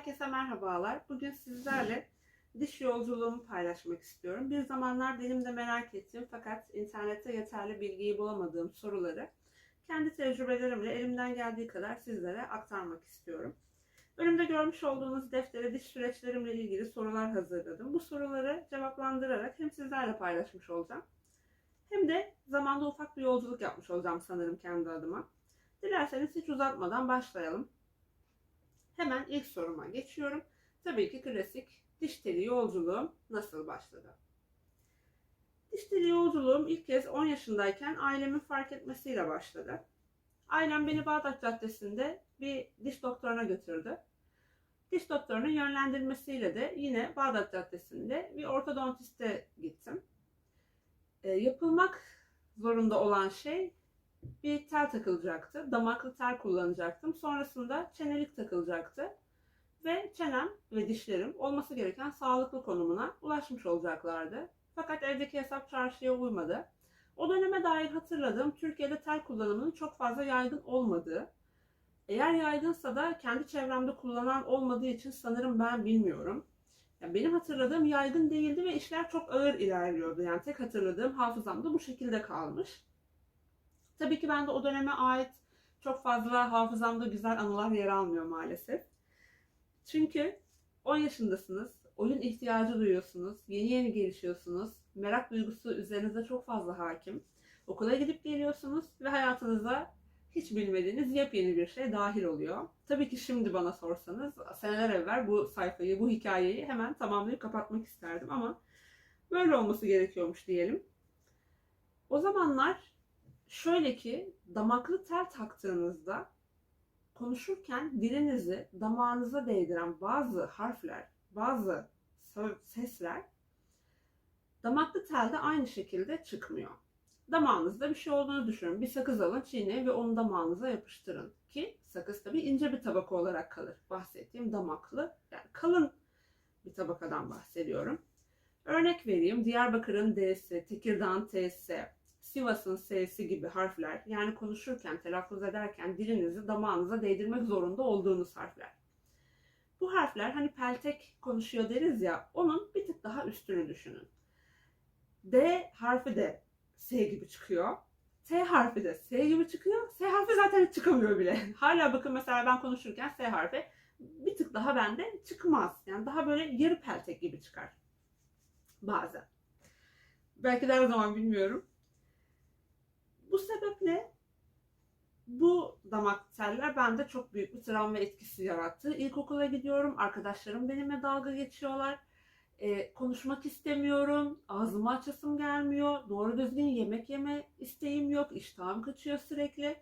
Herkese merhabalar. Bugün sizlerle diş yolculuğumu paylaşmak istiyorum. Bir zamanlar benim de merak ettiğim fakat internette yeterli bilgiyi bulamadığım soruları kendi tecrübelerimle elimden geldiği kadar sizlere aktarmak istiyorum. Önümde görmüş olduğunuz deftere diş süreçlerimle ilgili sorular hazırladım. Bu soruları cevaplandırarak hem sizlerle paylaşmış olacağım hem de zamanda ufak bir yolculuk yapmış olacağım sanırım kendi adıma. Dilerseniz hiç uzatmadan başlayalım. Hemen ilk soruma geçiyorum. Tabii ki klasik diş teli yolculuğum nasıl başladı? Diş teli yolculuğum ilk kez 10 yaşındayken ailemin fark etmesiyle başladı. Ailem beni Bağdat Caddesi'nde bir diş doktoruna götürdü. Diş doktorunun yönlendirmesiyle de yine Bağdat Caddesi'nde bir ortodontiste gittim. E, yapılmak zorunda olan şey bir tel takılacaktı. Damaklı tel kullanacaktım. Sonrasında çenelik takılacaktı. Ve çenem ve dişlerim olması gereken sağlıklı konumuna ulaşmış olacaklardı. Fakat evdeki hesap çarşıya uymadı. O döneme dair hatırladığım Türkiye'de tel kullanımının çok fazla yaygın olmadığı. Eğer yaygınsa da kendi çevremde kullanan olmadığı için sanırım ben bilmiyorum. Yani benim hatırladığım yaygın değildi ve işler çok ağır ilerliyordu. Yani tek hatırladığım hafızamda bu şekilde kalmış. Tabii ki ben de o döneme ait çok fazla hafızamda güzel anılar yer almıyor maalesef. Çünkü 10 yaşındasınız, oyun ihtiyacı duyuyorsunuz, yeni yeni gelişiyorsunuz, merak duygusu üzerinize çok fazla hakim. Okula gidip geliyorsunuz ve hayatınıza hiç bilmediğiniz yepyeni bir şey dahil oluyor. Tabii ki şimdi bana sorsanız seneler evvel bu sayfayı, bu hikayeyi hemen tamamlayıp kapatmak isterdim ama böyle olması gerekiyormuş diyelim. O zamanlar Şöyle ki damaklı tel taktığınızda konuşurken dilinizi damağınıza değdiren bazı harfler, bazı sesler damaklı telde aynı şekilde çıkmıyor. Damağınızda bir şey olduğunu düşünün. Bir sakız alın, çiğneyin ve onu damağınıza yapıştırın. Ki sakız tabii ince bir tabaka olarak kalır. Bahsettiğim damaklı, yani kalın bir tabakadan bahsediyorum. Örnek vereyim. Diyarbakır'ın D'si, Tekirdağ'ın T'si, Sivas'ın S'si gibi harfler yani konuşurken, telaffuz ederken dilinizi damağınıza değdirmek zorunda olduğunuz harfler. Bu harfler hani peltek konuşuyor deriz ya onun bir tık daha üstünü düşünün. D harfi de S gibi çıkıyor. T harfi de S gibi çıkıyor. S harfi zaten hiç çıkamıyor bile. Hala bakın mesela ben konuşurken S harfi bir tık daha bende çıkmaz. Yani daha böyle yarı peltek gibi çıkar. Bazen. Belki de her zaman bilmiyorum. Bu sebeple bu damak teller bende çok büyük bir travma etkisi yarattı. İlkokula gidiyorum, arkadaşlarım benimle dalga geçiyorlar. Ee, konuşmak istemiyorum, ağzımı açasım gelmiyor, doğru düzgün yemek yeme isteğim yok, iştahım kaçıyor sürekli.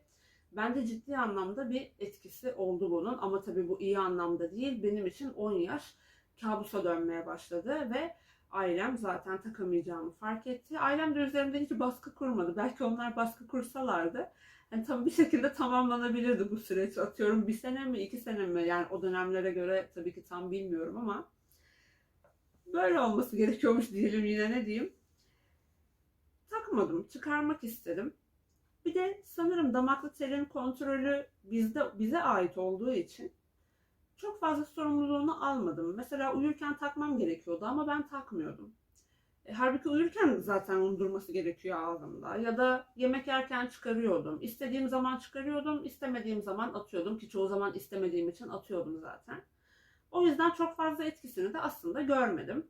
Bende ciddi anlamda bir etkisi oldu bunun ama tabii bu iyi anlamda değil. Benim için 10 yaş kabusa dönmeye başladı ve ailem zaten takamayacağımı fark etti. Ailem de üzerimde hiç baskı kurmadı. Belki onlar baskı kursalardı. Yani tabii bir şekilde tamamlanabilirdi bu süreç. Atıyorum bir sene mi, iki sene mi? Yani o dönemlere göre tabii ki tam bilmiyorum ama böyle olması gerekiyormuş diyelim yine ne diyeyim. Takmadım, çıkarmak istedim. Bir de sanırım damaklı telin kontrolü bizde bize ait olduğu için çok fazla sorumluluğunu almadım. Mesela uyurken takmam gerekiyordu ama ben takmıyordum. E, halbuki uyurken zaten onun durması gerekiyor ağzımda. Ya da yemek yerken çıkarıyordum. İstediğim zaman çıkarıyordum, istemediğim zaman atıyordum ki çoğu zaman istemediğim için atıyordum zaten. O yüzden çok fazla etkisini de aslında görmedim.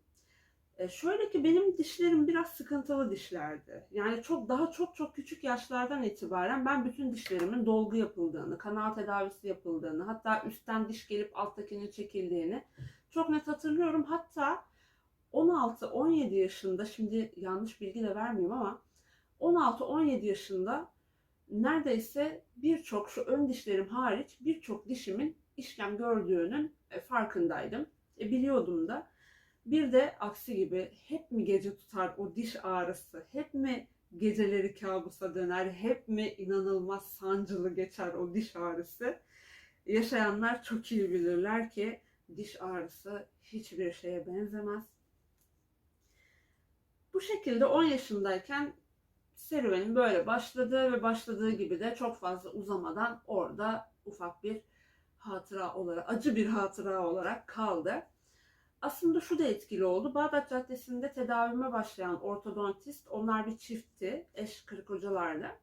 E, şöyle ki benim dişlerim biraz sıkıntılı dişlerdi. Yani çok daha çok çok küçük yaşlardan itibaren ben bütün dişlerimin dolgu yapıldığını, kanal tedavisi yapıldığını, hatta üstten diş gelip alttakinin çekildiğini çok net hatırlıyorum. Hatta 16-17 yaşında şimdi yanlış bilgi de vermeyeyim ama 16-17 yaşında neredeyse birçok şu ön dişlerim hariç birçok dişimin işlem gördüğünün e, farkındaydım. E, biliyordum da. Bir de aksi gibi hep mi gece tutar o diş ağrısı? Hep mi geceleri kabusa döner? Hep mi inanılmaz sancılı geçer o diş ağrısı? Yaşayanlar çok iyi bilirler ki diş ağrısı hiçbir şeye benzemez. Bu şekilde 10 yaşındayken serüvenim böyle başladı ve başladığı gibi de çok fazla uzamadan orada ufak bir hatıra olarak, acı bir hatıra olarak kaldı. Aslında şu da etkili oldu. Bağdat Caddesi'nde tedavime başlayan ortodontist, onlar bir çiftti, eş karı kocalarla.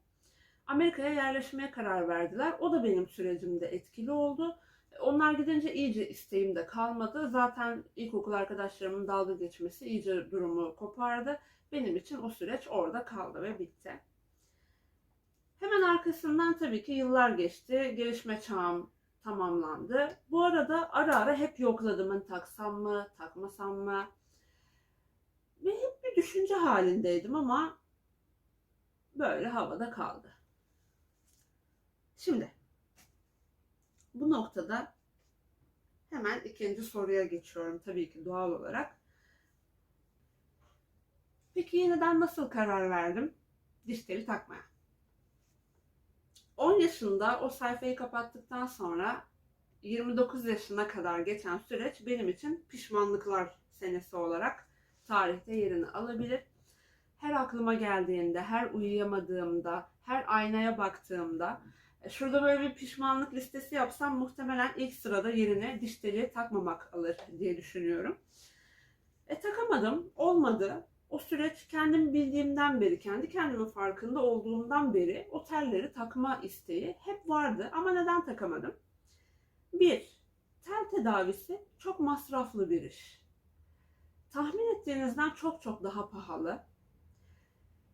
Amerika'ya yerleşmeye karar verdiler. O da benim sürecimde etkili oldu. Onlar gidince iyice isteğim de kalmadı. Zaten ilkokul arkadaşlarımın dalga geçmesi iyice durumu kopardı. Benim için o süreç orada kaldı ve bitti. Hemen arkasından tabii ki yıllar geçti. Gelişme çağım tamamlandı. Bu arada ara ara hep yokladım. Hani taksam mı, takmasam mı? Ve hep bir düşünce halindeydim ama böyle havada kaldı. Şimdi bu noktada hemen ikinci soruya geçiyorum tabii ki doğal olarak. Peki yeniden nasıl karar verdim diş teli takmaya? 10 yaşında o sayfayı kapattıktan sonra 29 yaşına kadar geçen süreç benim için pişmanlıklar senesi olarak tarihte yerini alabilir. Her aklıma geldiğinde, her uyuyamadığımda, her aynaya baktığımda e, şurada böyle bir pişmanlık listesi yapsam muhtemelen ilk sırada yerine diş teli takmamak alır diye düşünüyorum. E takamadım, olmadı. O süreç kendim bildiğimden beri, kendi kendimin farkında olduğumdan beri o telleri takma isteği hep vardı. Ama neden takamadım? Bir, tel tedavisi çok masraflı bir iş. Tahmin ettiğinizden çok çok daha pahalı.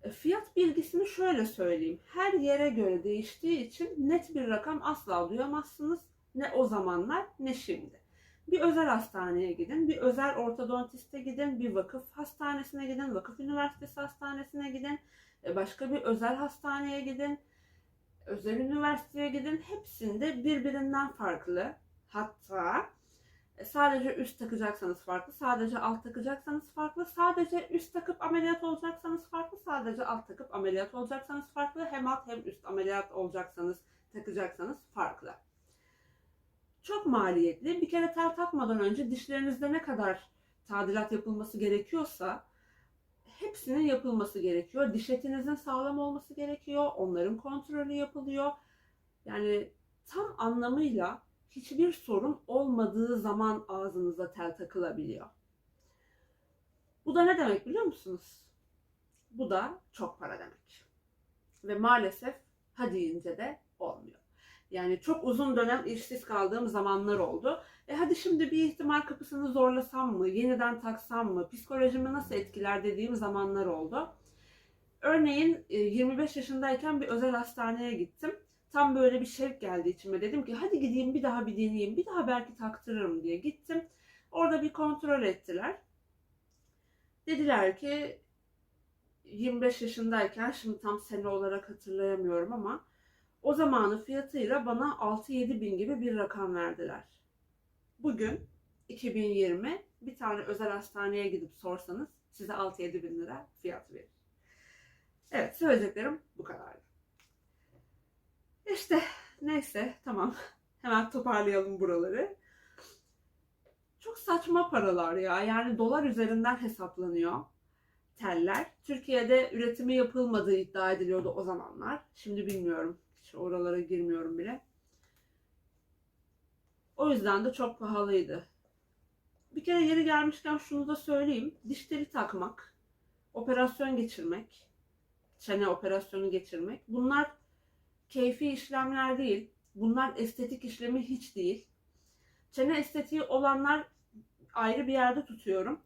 E, Fiyat bilgisini şöyle söyleyeyim. Her yere göre değiştiği için net bir rakam asla duyamazsınız. Ne o zamanlar ne şimdi. Bir özel hastaneye gidin, bir özel ortodontiste gidin, bir vakıf hastanesine gidin, vakıf üniversitesi hastanesine gidin, e, başka bir özel hastaneye gidin, özel üniversiteye gidin. Hepsinde birbirinden farklı. Hatta e, sadece üst takacaksanız farklı, sadece alt takacaksanız farklı, sadece üst takıp ameliyat olacaksanız farklı, sadece alt takıp ameliyat olacaksanız farklı, hem alt hem üst ameliyat olacaksanız, takacaksanız farklı. Çok maliyetli. Bir kere tel takmadan önce dişlerinizde ne kadar tadilat yapılması gerekiyorsa hepsinin yapılması gerekiyor. Diş etinizin sağlam olması gerekiyor. Onların kontrolü yapılıyor. Yani tam anlamıyla hiçbir sorun olmadığı zaman ağzınıza tel takılabiliyor. Bu da ne demek biliyor musunuz? Bu da çok para demek. Ve maalesef ha deyince de olmuyor. Yani çok uzun dönem işsiz kaldığım zamanlar oldu. E hadi şimdi bir ihtimal kapısını zorlasam mı, yeniden taksam mı, psikolojimi nasıl etkiler dediğim zamanlar oldu. Örneğin e, 25 yaşındayken bir özel hastaneye gittim. Tam böyle bir şevk geldi içime. Dedim ki hadi gideyim bir daha bir deneyeyim, bir daha belki taktırırım diye gittim. Orada bir kontrol ettiler. Dediler ki 25 yaşındayken şimdi tam sene olarak hatırlayamıyorum ama o zamanın fiyatıyla bana 6-7 bin gibi bir rakam verdiler. Bugün 2020 bir tane özel hastaneye gidip sorsanız size 6-7 bin lira fiyat verir. Evet söyleyeceklerim bu kadardı. İşte neyse tamam. Hemen toparlayalım buraları. Çok saçma paralar ya. Yani dolar üzerinden hesaplanıyor teller. Türkiye'de üretimi yapılmadığı iddia ediliyordu o zamanlar. Şimdi bilmiyorum. Oralara girmiyorum bile. O yüzden de çok pahalıydı. Bir kere yeri gelmişken şunu da söyleyeyim. Diş teli takmak, operasyon geçirmek, çene operasyonu geçirmek. Bunlar keyfi işlemler değil. Bunlar estetik işlemi hiç değil. Çene estetiği olanlar ayrı bir yerde tutuyorum.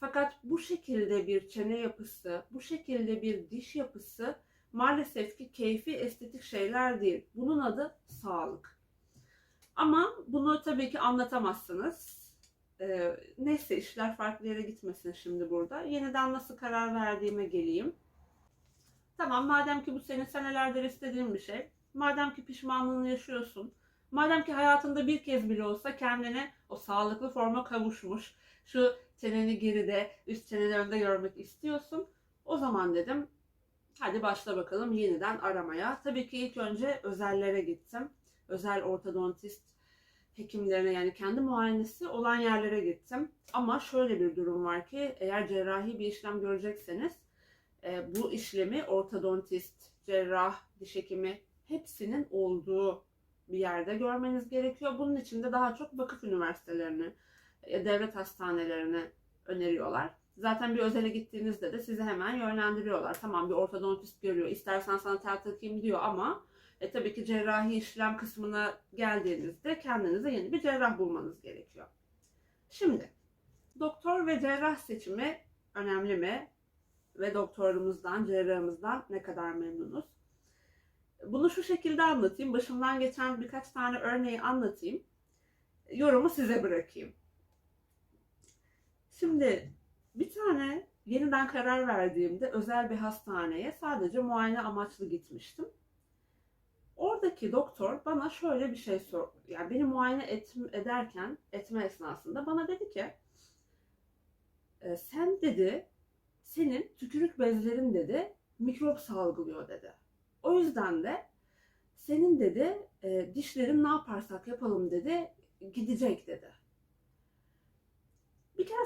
Fakat bu şekilde bir çene yapısı, bu şekilde bir diş yapısı maalesef ki keyfi estetik şeyler değil. Bunun adı sağlık. Ama bunu tabii ki anlatamazsınız. Ee, neyse işler farklı yere gitmesin şimdi burada. Yeniden nasıl karar verdiğime geleyim. Tamam madem ki bu senin senelerdir istediğin bir şey. Madem ki pişmanlığını yaşıyorsun. Madem ki hayatında bir kez bile olsa kendini o sağlıklı forma kavuşmuş, şu çeneni geride, üst çeneni önde görmek istiyorsun. O zaman dedim hadi başla bakalım yeniden aramaya. Tabii ki ilk önce özellere gittim. Özel ortodontist hekimlerine yani kendi muayenesi olan yerlere gittim. Ama şöyle bir durum var ki eğer cerrahi bir işlem görecekseniz e, bu işlemi ortodontist, cerrah, diş hekimi hepsinin olduğu bir yerde görmeniz gerekiyor. Bunun için de daha çok vakıf üniversitelerini, e, devlet hastanelerini öneriyorlar. Zaten bir özele gittiğinizde de sizi hemen yönlendiriyorlar. Tamam bir ortodontist görüyor, istersen sana tel takayım diyor ama e, tabii ki cerrahi işlem kısmına geldiğinizde kendinize yeni bir cerrah bulmanız gerekiyor. Şimdi doktor ve cerrah seçimi önemli mi? Ve doktorumuzdan, cerrahımızdan ne kadar memnunuz? Bunu şu şekilde anlatayım. Başımdan geçen birkaç tane örneği anlatayım. Yorumu size bırakayım. Şimdi bir tane yeniden karar verdiğimde özel bir hastaneye sadece muayene amaçlı gitmiştim. Oradaki doktor bana şöyle bir şey sor, yani beni muayene et, ederken, etme esnasında bana dedi ki, "E, sen dedi, senin tükürük bezlerin dedi, mikrop salgılıyor dedi. O yüzden de senin dedi, e, dişlerin ne yaparsak yapalım dedi, gidecek dedi.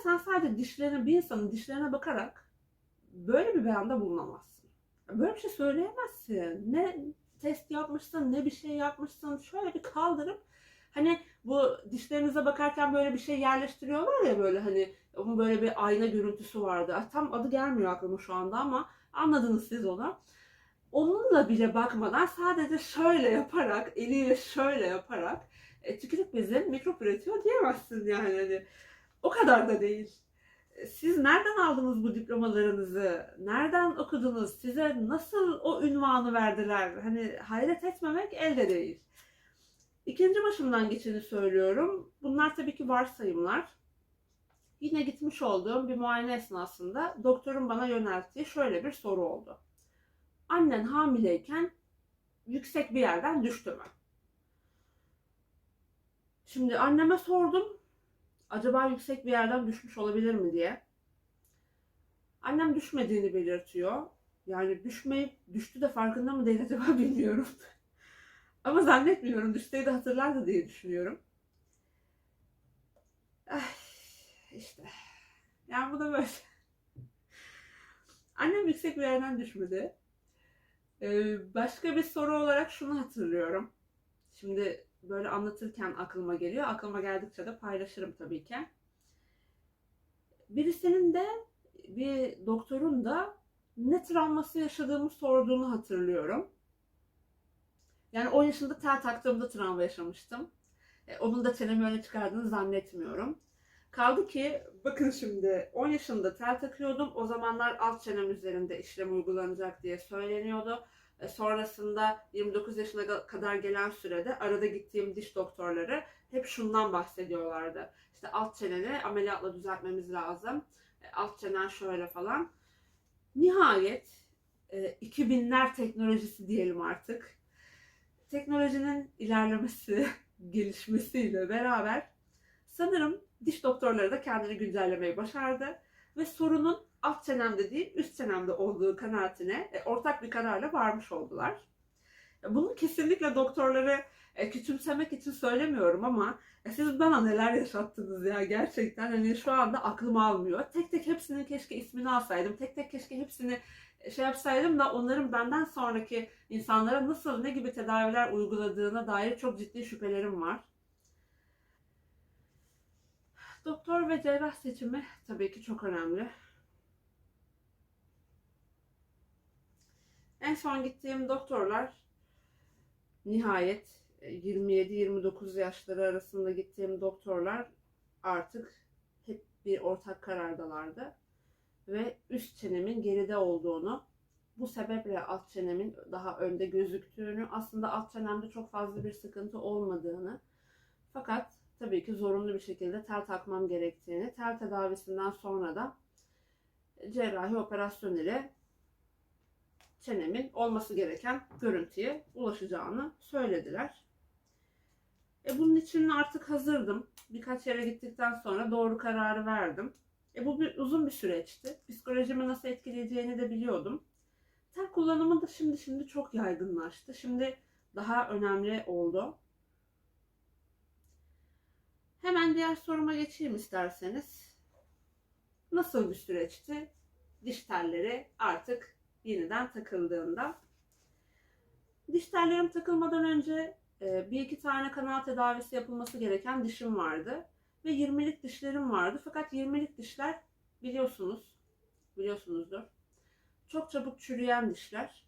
Sen sadece dişlerine, bir insanın dişlerine bakarak böyle bir beyanda bulunamazsın. Böyle bir şey söyleyemezsin. Ne test yapmışsın, ne bir şey yapmışsın. Şöyle bir kaldırıp hani bu dişlerinize bakarken böyle bir şey yerleştiriyorlar ya böyle hani onun böyle bir ayna görüntüsü vardı. Tam adı gelmiyor aklıma şu anda ama anladınız siz onu. Onunla bile bakmadan sadece şöyle yaparak, eliyle şöyle yaparak e, tükürük bezin mikrop üretiyor diyemezsin yani. Hani, o kadar da değil. Siz nereden aldınız bu diplomalarınızı? Nereden okudunuz? Size nasıl o ünvanı verdiler? Hani hayret etmemek elde değil. İkinci başımdan geçeni söylüyorum. Bunlar tabii ki varsayımlar. Yine gitmiş olduğum bir muayene esnasında doktorun bana yönelttiği şöyle bir soru oldu. Annen hamileyken yüksek bir yerden düştü mü? Şimdi anneme sordum. Acaba yüksek bir yerden düşmüş olabilir mi diye. Annem düşmediğini belirtiyor. Yani düşmeyip düştü de farkında mı değil acaba bilmiyorum. Ama zannetmiyorum. Düşseydi hatırlardı diye düşünüyorum. Ay, işte. Yani bu da böyle. Annem yüksek bir yerden düşmedi. Ee, başka bir soru olarak şunu hatırlıyorum. Şimdi böyle anlatırken aklıma geliyor. Aklıma geldikçe de paylaşırım tabii ki. Birisinin de bir doktorun da ne travması yaşadığımı sorduğunu hatırlıyorum. Yani 10 yaşında tel taktığımda travma yaşamıştım. E, onun da çenemi öne çıkardığını zannetmiyorum. Kaldı ki bakın şimdi 10 yaşında tel takıyordum. O zamanlar alt çenem üzerinde işlem uygulanacak diye söyleniyordu. E, sonrasında 29 yaşına kadar gelen sürede arada gittiğim diş doktorları hep şundan bahsediyorlardı. İşte alt çeneni ameliyatla düzeltmemiz lazım. E, alt çenen şöyle falan. Nihayet e, 2000'ler teknolojisi diyelim artık. Teknolojinin ilerlemesi, gelişmesiyle beraber sanırım diş doktorları da kendini güncellemeyi başardı ve sorunun alt çenemde değil üst çenemde olduğu kanaatine e, ortak bir kararla varmış oldular. E, Bunu kesinlikle doktorları e, küçümsemek için söylemiyorum ama siz bana neler yaşattınız ya gerçekten hani şu anda aklım almıyor. Tek tek hepsinin keşke ismini alsaydım. Tek tek keşke hepsini şey yapsaydım da onların benden sonraki insanlara nasıl ne gibi tedaviler uyguladığına dair çok ciddi şüphelerim var. Doktor ve cerrah seçimi tabii ki çok önemli. En son gittiğim doktorlar nihayet 27-29 yaşları arasında gittiğim doktorlar artık hep bir ortak karardalardı. Ve üst çenemin geride olduğunu, bu sebeple alt çenemin daha önde gözüktüğünü, aslında alt çenemde çok fazla bir sıkıntı olmadığını fakat tabii ki zorunlu bir şekilde tel takmam gerektiğini, tel tedavisinden sonra da cerrahi operasyon ile çenemin olması gereken görüntüye ulaşacağını söylediler. E bunun için artık hazırdım. Birkaç yere gittikten sonra doğru kararı verdim. E bu bir, uzun bir süreçti. Psikolojimi nasıl etkileyeceğini de biliyordum. Tel kullanımı da şimdi şimdi çok yaygınlaştı. Şimdi daha önemli oldu. Hemen diğer soruma geçeyim isterseniz. Nasıl bir süreçti? Diş telleri artık yeniden takıldığında. Diş tellerim takılmadan önce e, bir iki tane kanal tedavisi yapılması gereken dişim vardı. Ve 20'lik dişlerim vardı. Fakat 20'lik dişler biliyorsunuz, biliyorsunuzdur. Çok çabuk çürüyen dişler.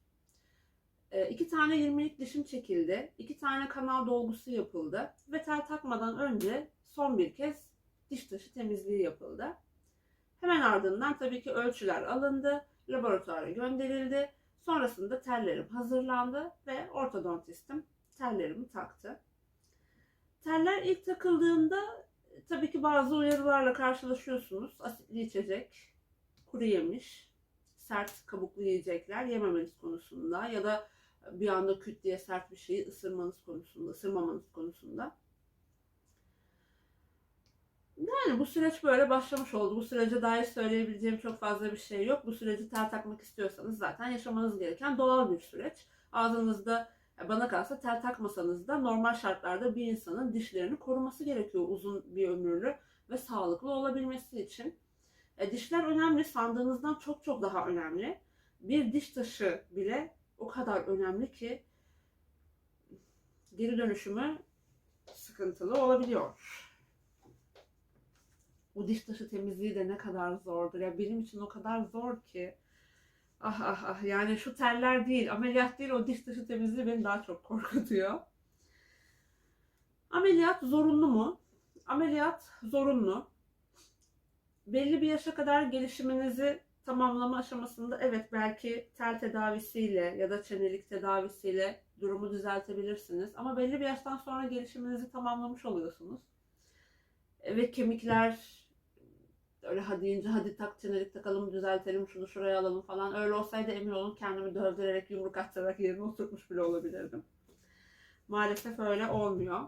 E, iki tane 20'lik dişim çekildi. iki tane kanal dolgusu yapıldı. Ve tel takmadan önce son bir kez diş taşı temizliği yapıldı. Hemen ardından tabii ki ölçüler alındı, laboratuvara gönderildi. Sonrasında tellerim hazırlandı ve ortodontistim tellerimi taktı. Teller ilk takıldığında e, tabii ki bazı uyarılarla karşılaşıyorsunuz. Asitli içecek, kuru yemiş, sert kabuklu yiyecekler yememeniz konusunda ya da bir anda küt diye sert bir şeyi ısırmanız konusunda, ısırmamanız konusunda. Yani bu süreç böyle başlamış oldu. Bu sürece dair söyleyebileceğim çok fazla bir şey yok. Bu süreci tel takmak istiyorsanız zaten yaşamanız gereken doğal bir süreç. Ağzınızda e, bana kalsa tel takmasanız da normal şartlarda bir insanın dişlerini koruması gerekiyor uzun bir ömürlü ve sağlıklı olabilmesi için. E, dişler önemli, sandığınızdan çok çok daha önemli. Bir diş taşı bile o kadar önemli ki geri dönüşümü sıkıntılı olabiliyor. Bu diş taşı temizliği de ne kadar zordur. Ya benim için o kadar zor ki. Ah ah ah yani şu teller değil, ameliyat değil o diş taşı temizliği beni daha çok korkutuyor. Ameliyat zorunlu mu? Ameliyat zorunlu. Belli bir yaşa kadar gelişiminizi tamamlama aşamasında evet belki tel tedavisiyle ya da çenelik tedavisiyle durumu düzeltebilirsiniz. Ama belli bir yaştan sonra gelişiminizi tamamlamış oluyorsunuz. Ve kemikler öyle hadi deyince hadi tak çenelik takalım düzeltelim şunu şuraya alalım falan. Öyle olsaydı emin olun kendimi dövdürerek yumruk atarak yerine oturtmuş bile olabilirdim. Maalesef öyle olmuyor.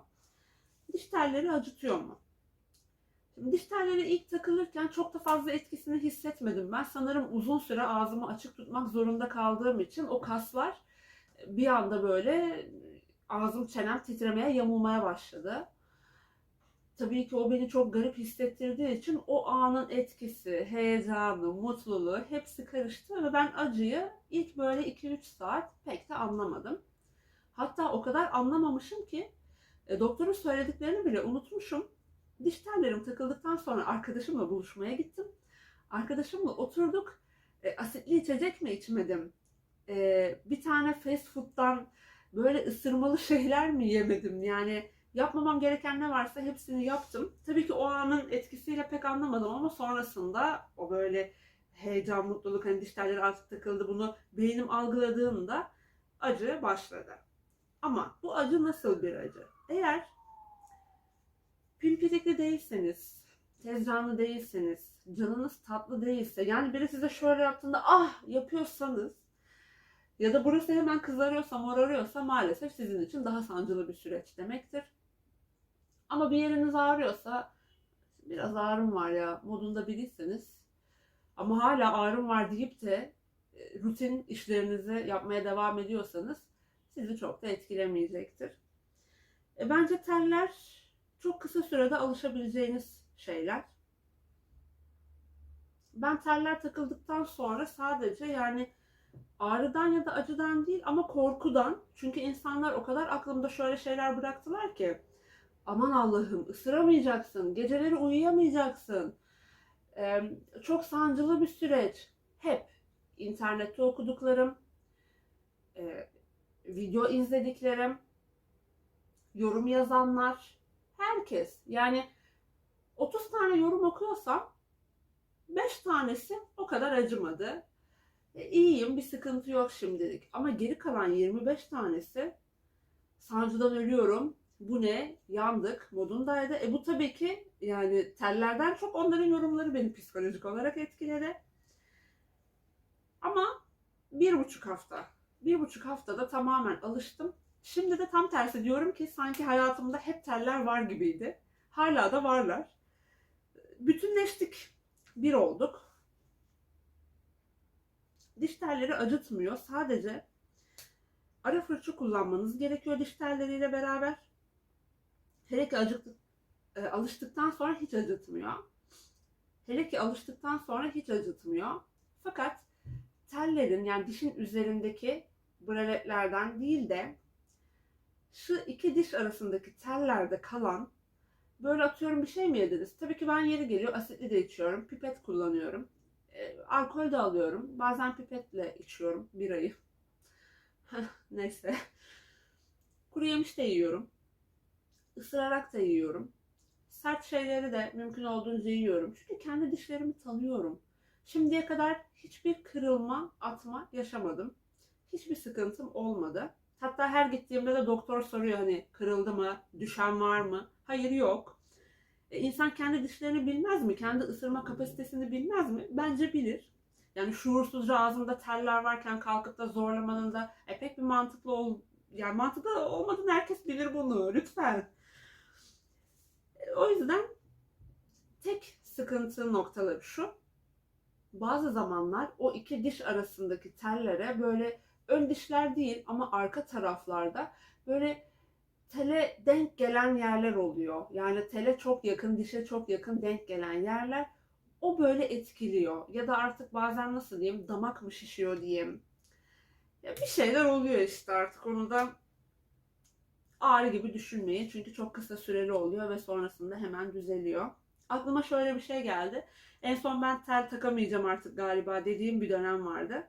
Diş telleri acıtıyor mu? Şimdi diş telleri ilk takılırken çok da fazla etkisini hissetmedim. Ben sanırım uzun süre ağzımı açık tutmak zorunda kaldığım için o kaslar bir anda böyle ağzım çenem titremeye yamulmaya başladı tabii ki o beni çok garip hissettirdiği için o anın etkisi, heyecanı, mutluluğu hepsi karıştı ve ben acıyı ilk böyle 2-3 saat pek de anlamadım. Hatta o kadar anlamamışım ki e, doktorun söylediklerini bile unutmuşum. Diş tellerim takıldıktan sonra arkadaşımla buluşmaya gittim. Arkadaşımla oturduk. E, asitli içecek mi içmedim? E, bir tane fast food'dan böyle ısırmalı şeyler mi yemedim? Yani Yapmamam gereken ne varsa hepsini yaptım. Tabii ki o anın etkisiyle pek anlamadım ama sonrasında o böyle heyecan, mutluluk, hani diş artık takıldı bunu beynim algıladığında acı başladı. Ama bu acı nasıl bir acı? Eğer pimpirikli değilseniz, tezcanlı değilseniz, canınız tatlı değilse, yani biri size şöyle yaptığında ah yapıyorsanız ya da burası hemen kızarıyorsa, morarıyorsa maalesef sizin için daha sancılı bir süreç demektir. Ama bir yeriniz ağrıyorsa biraz ağrım var ya modunda biriyseniz ama hala ağrım var deyip de e, rutin işlerinizi yapmaya devam ediyorsanız sizi çok da etkilemeyecektir. E, bence teller çok kısa sürede alışabileceğiniz şeyler. Ben teller takıldıktan sonra sadece yani ağrıdan ya da acıdan değil ama korkudan. Çünkü insanlar o kadar aklımda şöyle şeyler bıraktılar ki aman Allah'ım ısıramayacaksın, geceleri uyuyamayacaksın. Ee, çok sancılı bir süreç. Hep internette okuduklarım, e, video izlediklerim, yorum yazanlar, herkes. Yani 30 tane yorum okuyorsam 5 tanesi o kadar acımadı. E, iyiyim bir sıkıntı yok şimdilik. Ama geri kalan 25 tanesi sancıdan ölüyorum, bu ne yandık modundaydı. E bu tabii ki yani tellerden çok onların yorumları beni psikolojik olarak etkiledi. Ama bir buçuk hafta, bir buçuk haftada tamamen alıştım. Şimdi de tam tersi diyorum ki sanki hayatımda hep teller var gibiydi. Hala da varlar. Bütünleştik, bir olduk. Diş telleri acıtmıyor. Sadece ara fırça kullanmanız gerekiyor diş telleriyle beraber. Hele ki acıktık, e, alıştıktan sonra hiç acıtmıyor. Hele ki alıştıktan sonra hiç acıtmıyor. Fakat tellerin yani dişin üzerindeki braletlerden değil de şu iki diş arasındaki tellerde kalan böyle atıyorum bir şey mi yediniz? Tabii ki ben yeri geliyor asitli de içiyorum. Pipet kullanıyorum. E, alkol de alıyorum. Bazen pipetle içiyorum birayı. Neyse. Kuru yemiş de yiyorum. Isırarak da yiyorum. Sert şeyleri de mümkün olduğunca yiyorum. Çünkü kendi dişlerimi tanıyorum. Şimdiye kadar hiçbir kırılma, atma yaşamadım. Hiçbir sıkıntım olmadı. Hatta her gittiğimde de doktor soruyor hani kırıldı mı, düşen var mı? Hayır yok. E, insan kendi dişlerini bilmez mi? Kendi ısırma kapasitesini bilmez mi? Bence bilir. Yani şuursuzca ağzında teller varken kalkıp da zorlamanın da e, pek bir mantıklı ol yani mantıklı olmadığını herkes bilir bunu. Lütfen. O yüzden tek sıkıntı noktaları şu. Bazı zamanlar o iki diş arasındaki tellere böyle ön dişler değil ama arka taraflarda böyle tele denk gelen yerler oluyor. Yani tele çok yakın, dişe çok yakın denk gelen yerler o böyle etkiliyor. Ya da artık bazen nasıl diyeyim damak mı şişiyor diyeyim. Ya bir şeyler oluyor işte artık onu da ağrı gibi düşünmeyin. Çünkü çok kısa süreli oluyor ve sonrasında hemen düzeliyor. Aklıma şöyle bir şey geldi. En son ben tel takamayacağım artık galiba dediğim bir dönem vardı.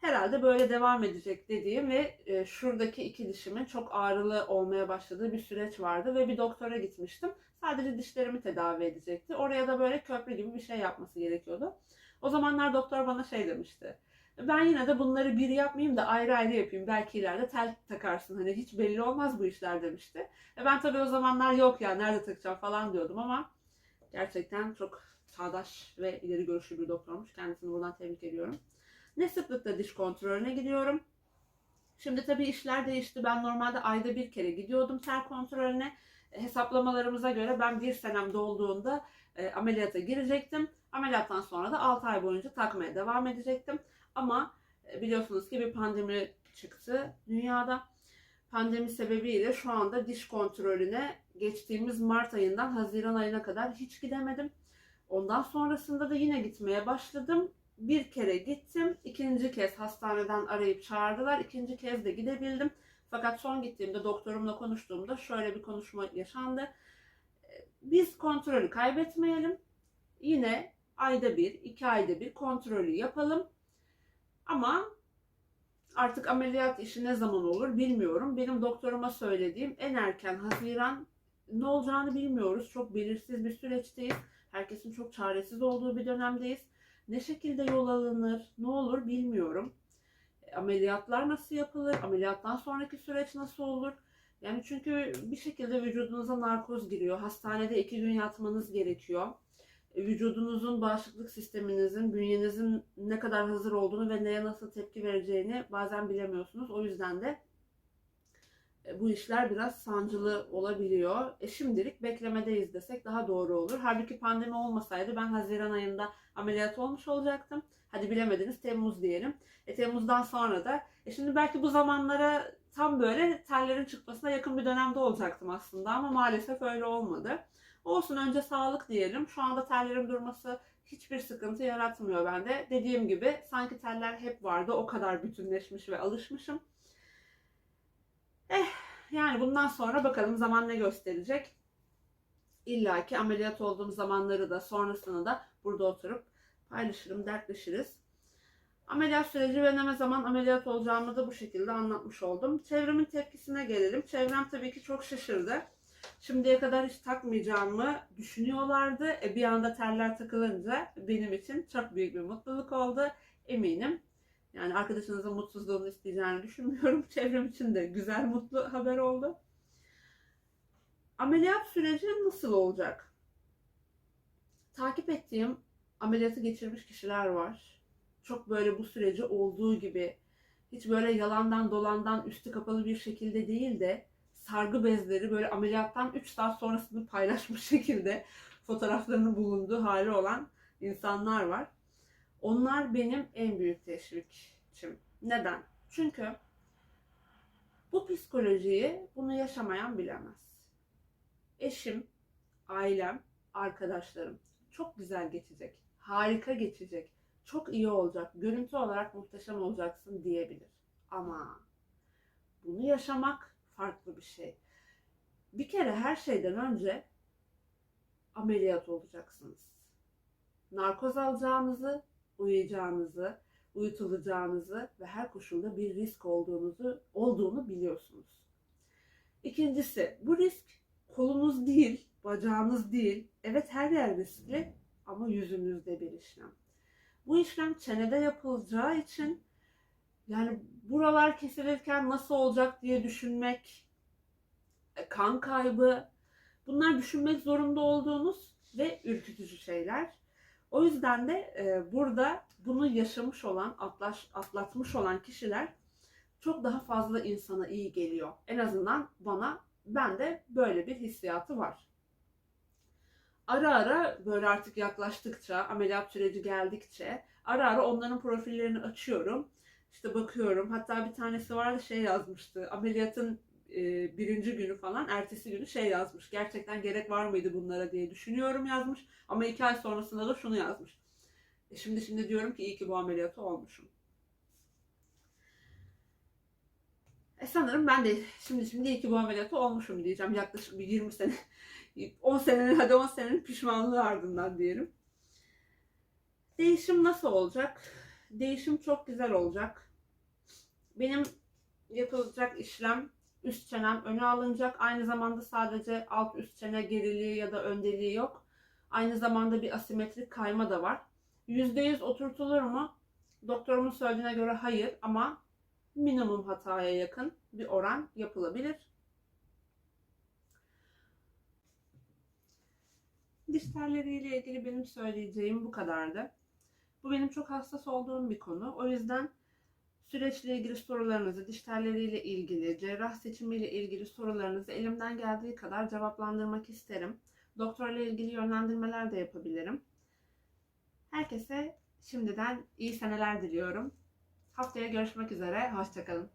Herhalde böyle devam edecek dediğim ve e, şuradaki iki dişimin çok ağrılı olmaya başladığı bir süreç vardı ve bir doktora gitmiştim. Sadece dişlerimi tedavi edecekti. Oraya da böyle köprü gibi bir şey yapması gerekiyordu. O zamanlar doktor bana şey demişti. Ben yine de bunları bir yapmayayım da ayrı ayrı yapayım. Belki ileride tel takarsın. Hani hiç belli olmaz bu işler demişti. E ben tabii o zamanlar yok ya nerede takacağım falan diyordum ama gerçekten çok çağdaş ve ileri görüşlü bir doktormuş. Kendisini buradan tebrik ediyorum. Ne sıklıkla diş kontrolüne gidiyorum. Şimdi tabii işler değişti. Ben normalde ayda bir kere gidiyordum tel kontrolüne. Hesaplamalarımıza göre ben bir senem dolduğunda e, ameliyata girecektim. Ameliyattan sonra da 6 ay boyunca takmaya devam edecektim. Ama e, biliyorsunuz ki bir pandemi çıktı dünyada. Pandemi sebebiyle şu anda diş kontrolüne geçtiğimiz Mart ayından Haziran ayına kadar hiç gidemedim. Ondan sonrasında da yine gitmeye başladım. Bir kere gittim. ikinci kez hastaneden arayıp çağırdılar. İkinci kez de gidebildim. Fakat son gittiğimde doktorumla konuştuğumda şöyle bir konuşma yaşandı. Biz kontrolü kaybetmeyelim. Yine ayda bir, iki ayda bir kontrolü yapalım. Ama artık ameliyat işi ne zaman olur bilmiyorum. Benim doktoruma söylediğim en erken Haziran ne olacağını bilmiyoruz. Çok belirsiz bir süreçteyiz. Herkesin çok çaresiz olduğu bir dönemdeyiz. Ne şekilde yol alınır, ne olur bilmiyorum. E, ameliyatlar nasıl yapılır? Ameliyattan sonraki süreç nasıl olur? Yani çünkü bir şekilde vücudunuza narkoz giriyor. Hastanede iki gün yatmanız gerekiyor. Vücudunuzun, bağışıklık sisteminizin, bünyenizin ne kadar hazır olduğunu ve neye nasıl tepki vereceğini bazen bilemiyorsunuz. O yüzden de e, bu işler biraz sancılı olabiliyor. E şimdilik beklemedeyiz desek daha doğru olur. Halbuki pandemi olmasaydı ben Haziran ayında ameliyat olmuş olacaktım. Hadi bilemediniz Temmuz diyelim. E Temmuz'dan sonra da e şimdi belki bu zamanlara tam böyle tellerin çıkmasına yakın bir dönemde olacaktım aslında ama maalesef öyle olmadı. Olsun önce sağlık diyelim. Şu anda tellerin durması hiçbir sıkıntı yaratmıyor bende. Dediğim gibi sanki teller hep vardı. O kadar bütünleşmiş ve alışmışım. Eh yani bundan sonra bakalım zaman ne gösterecek. İlla ki ameliyat olduğum zamanları da sonrasını da burada oturup paylaşırım, dertleşiriz. Ameliyat süreci ve ne zaman ameliyat olacağımı da bu şekilde anlatmış oldum. Çevremin tepkisine gelelim. Çevrem tabii ki çok şaşırdı. Şimdiye kadar hiç takmayacağımı düşünüyorlardı. E, bir anda teller takılınca benim için çok büyük bir mutluluk oldu. Eminim yani arkadaşınızın mutsuzluğunu isteyeceğini düşünmüyorum. Çevrem için de güzel, mutlu haber oldu. Ameliyat süreci nasıl olacak? Takip ettiğim ameliyatı geçirmiş kişiler var. Çok böyle bu süreci olduğu gibi hiç böyle yalandan dolandan üstü kapalı bir şekilde değil de sargı bezleri böyle ameliyattan 3 saat sonrasını paylaşmış şekilde fotoğraflarının bulunduğu hali olan insanlar var. Onlar benim en büyük teşvikçim. Neden? Çünkü bu psikolojiyi bunu yaşamayan bilemez. Eşim, ailem, arkadaşlarım çok güzel geçecek, harika geçecek, çok iyi olacak, görüntü olarak muhteşem olacaksın diyebilir. Ama bunu yaşamak farklı bir şey. Bir kere her şeyden önce ameliyat olacaksınız. Narkoz alacağınızı, uyuyacağınızı, uyutulacağınızı ve her koşulda bir risk olduğunuzu olduğunu biliyorsunuz. İkincisi, bu risk kolunuz değil, bacağınız değil. Evet her yer riskli ama yüzünüzde bir işlem. Bu işlem çenede yapılacağı için yani buralar kesilirken nasıl olacak diye düşünmek, e, kan kaybı, bunlar düşünmek zorunda olduğunuz ve ürkütücü şeyler. O yüzden de e, burada bunu yaşamış olan, atlaş, atlatmış olan kişiler çok daha fazla insana iyi geliyor. En azından bana, bende böyle bir hissiyatı var. Ara ara böyle artık yaklaştıkça, ameliyat süreci geldikçe ara ara onların profillerini açıyorum. İşte bakıyorum. Hatta bir tanesi vardı şey yazmıştı. Ameliyatın e, birinci günü falan, ertesi günü şey yazmış. Gerçekten gerek var mıydı bunlara diye düşünüyorum yazmış. Ama iki ay sonrasında da şunu yazmış. E şimdi şimdi diyorum ki iyi ki bu ameliyatı olmuşum. E sanırım ben de şimdi şimdi iyi ki bu ameliyatı olmuşum diyeceğim. Yaklaşık bir 20 sene, 10 senenin hadi 10 senenin pişmanlığı ardından diyelim. Değişim nasıl olacak? Değişim çok güzel olacak. Benim yapılacak işlem üst çenem öne alınacak. Aynı zamanda sadece alt üst çene geriliği ya da öndeliği yok. Aynı zamanda bir asimetrik kayma da var. %100 oturtulur mu? Doktorumun söylediğine göre hayır ama minimum hataya yakın bir oran yapılabilir. Diş telleriyle ilgili benim söyleyeceğim bu kadardı. Bu benim çok hassas olduğum bir konu. O yüzden süreçle ilgili sorularınızı, diş telleriyle ilgili, cerrah seçimiyle ilgili sorularınızı elimden geldiği kadar cevaplandırmak isterim. Doktorla ilgili yönlendirmeler de yapabilirim. Herkese şimdiden iyi seneler diliyorum. Haftaya görüşmek üzere. Hoşçakalın.